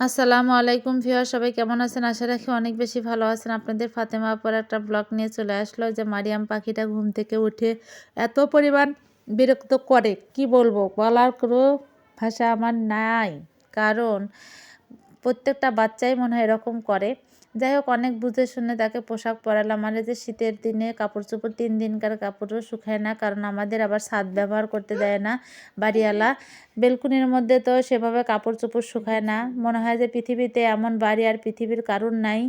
আসসালামু আলাইকুম ভিওয়ার সবাই কেমন আছেন? আশা রাখি অনেক বেশি ভালো আছেন। আপনাদের ফাতেমা আপার একটা ব্লগ নিয়ে চলে আসলো যে, মারিয়াম পাখিটা ঘুম থেকে উঠে এত পরিমাণ বিরক্ত করে। কি বলব? বলার কোনো ভাষা আমার নাই। কারণ প্রত্যেকটা বাচ্চাই মনে হয় এরকম করে। যাই হোক, অনেক বুঝে শুনে তাকে পোশাক পরালাম। মানে যে শীতের দিনে কাপড় চোপড় তিন দিনকার কাপড়ও শুকায় না, কারণ আমাদের আবার ছাদ ব্যবহার করতে দেয় না বাড়িওয়ালা। বেলকুনির মধ্যে তো সেভাবে কাপড় চোপড় শুকায় না। মনে হয় যে পৃথিবীতে এমন বাড়ি আর পৃথিবীর কারণ নাই।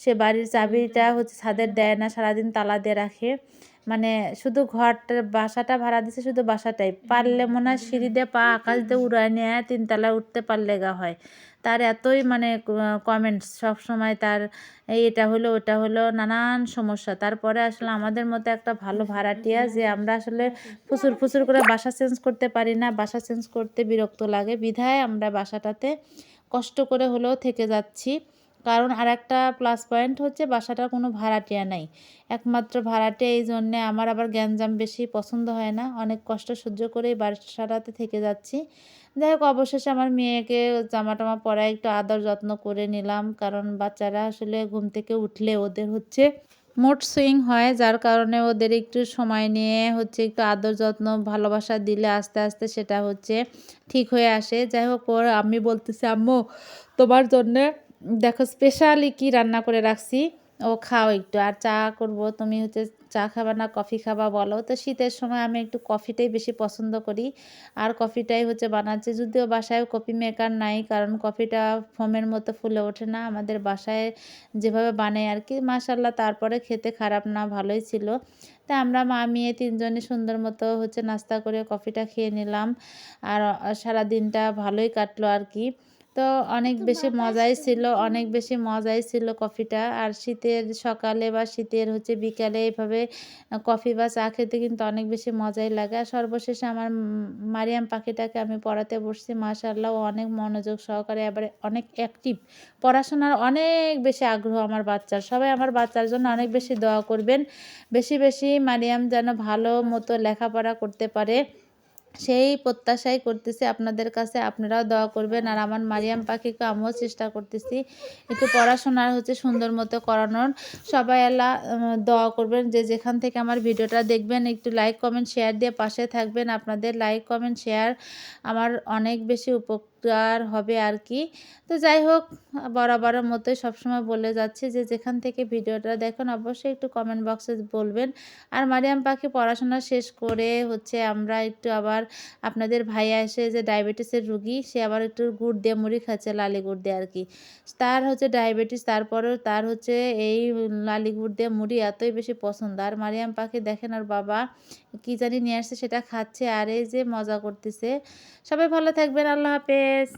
সে বাড়ির চাবিটা হচ্ছে ছাদের দেয় না সারাদিন তালা দিয়ে রাখে। মানে শুধু ঘরটা বাসাটা ভাড়া দিছে শুধু বাসাটাই। পারলে মনে হয় সিঁড়ি দিয়ে পা আকাশ দিয়ে উড়ায় নিয়ে তিনতলায় উঠতে পারলে গা হয়। তার এতই মানে কমেন্টস সব সময় তার এই এটা হলো ওটা হলো নানান সমস্যা। তারপরে আসলে আমাদের মতো একটা ভালো ভাড়াটিয়া যে আমরা আসলে ফুসুর ফুসুর করে বাসা চেঞ্জ করতে পারি না বাসা চেঞ্জ করতে বিরক্ত লাগে। বিধায় আমরা বাসাটাতে কষ্ট করে হলেও থেকে যাচ্ছি। কারণ আর একটা প্লাস পয়েন্ট হচ্ছে বাসাটা কোনো ভাড়াটিয়া নাই। একমাত্র ভাড়াটে এই জন্যে আমার আবার গ্যাঞ্জাম বেশি পছন্দ হয় না। অনেক কষ্ট সহ্য করে বাসাটাতে থেকে যাচ্ছি। যাই হোক, অবশেষে আমার মেয়েকে জামা টামা পরায় একটু আদর যত্ন করে নিলাম। কারণ বাচ্চারা আসলে ঘুম থেকে উঠলে ওদের হচ্ছে মুড সুইং হয়, যার কারণে ওদের একটু সময় নিয়ে হচ্ছে একটু আদর যত্ন, ভালোবাসা দিলে আস্তে আস্তে সেটা হচ্ছে ঠিক হয়ে আসে। যাই হোক আমি বলতেছি, আম্মু, তোমার জন্যে দেখো স্পেশালি কি রান্না করে রাখছি? ও খাও একটু। আর চা করব। তুমি হচ্ছে চা খাবা না, কফি খাবা বলো। তো শীতের সময় আমি একটু কফিটাই বেশি পছন্দ করি। আর কফিটাই হচ্ছে বানাচ্ছি। যদিও বাসায় কফি মেকার নাই, কারণ কফিটা ফোমের মতো ফুলে ওঠে না। আমাদের বাসায় যেভাবে বানায় আর কি মাসাল্লাহ তারপরে খেতে খারাপ না, ভালোই ছিল। তা আমরা মা, মেয়ে তিনজনই সুন্দর মতো হচ্ছে নাস্তা করে কফিটা খেয়ে নিলাম। আর সারা দিনটা ভালোই কাটলো আর কি। তো অনেক বেশি মজাই ছিল অনেক বেশি মজাই ছিল কফিটা। আর শীতের সকালে বা শীতের হচ্ছে বিকালে এইভাবে কফি বা চা খেতে কিন্তু অনেক বেশি মজাই লাগে। আর সর্বশেষে আমার মারিয়াম পাখিটাকে আমি পড়াতে বসছি মাশাল্লাহ অনেক মনোযোগ সহকারে এবারে অনেক অ্যাক্টিভ পড়াশোনার অনেক বেশি আগ্রহ আমার বাচ্চার। সবাই আমার বাচ্চার জন্য অনেক বেশি দোয়া করবেন। বেশি বেশি মারিয়াম যেন ভালো মতো লেখাপড়া করতে পারে। সেই প্রত্যাশাই করতেছি আপনাদের কাছে, আপনারাও দোয়া করবেন। আর আমার মারিয়াম পাখিকে আমিও চেষ্টা করতেছি একটু পড়াশোনার হচ্ছে সুন্দর মতো করানোর। সবাই আল্লাহ দোয়া করবেন যে যেখান থেকে আমার ভিডিওটা দেখবেন, একটু লাইক কমেন্ট শেয়ার দিয়ে পাশে থাকবেন। আপনাদের লাইক কমেন্ট শেয়ার আমার অনেক বেশি উপকার হবে আর কি। তো যাই হোক, বরাবরের মতোই সবসময় বলে যাচ্ছি যে যেখান থেকে ভিডিওটা দেখুন অবশ্যই একটু কমেন্ট বক্সে বলবেন। আর মারিয়াম পাখি পড়াশোনা শেষ করে হচ্ছে আমরা একটু আবার আপনাদের ভাইয়া এসে যে ডায়াবেটিসের রুগী, সে আবার একটু গুড় দিয়ে মুড়ি খাচ্ছে, লালি গুড় দিয়ে আর কি। তার হচ্ছে ডায়াবেটিস তারপরেও তার হচ্ছে এই লালি গুড় দিয়ে মুড়ি এতই বেশি পছন্দ। আর মারিয়াম পাখি দেখেন আর বাবা কি জানি নিয়ে আসছে, সেটা খাচ্ছে আর এই যে মজা করতেছে। সবাই ভালো থাকবেন, আল্লাহ হাফেজ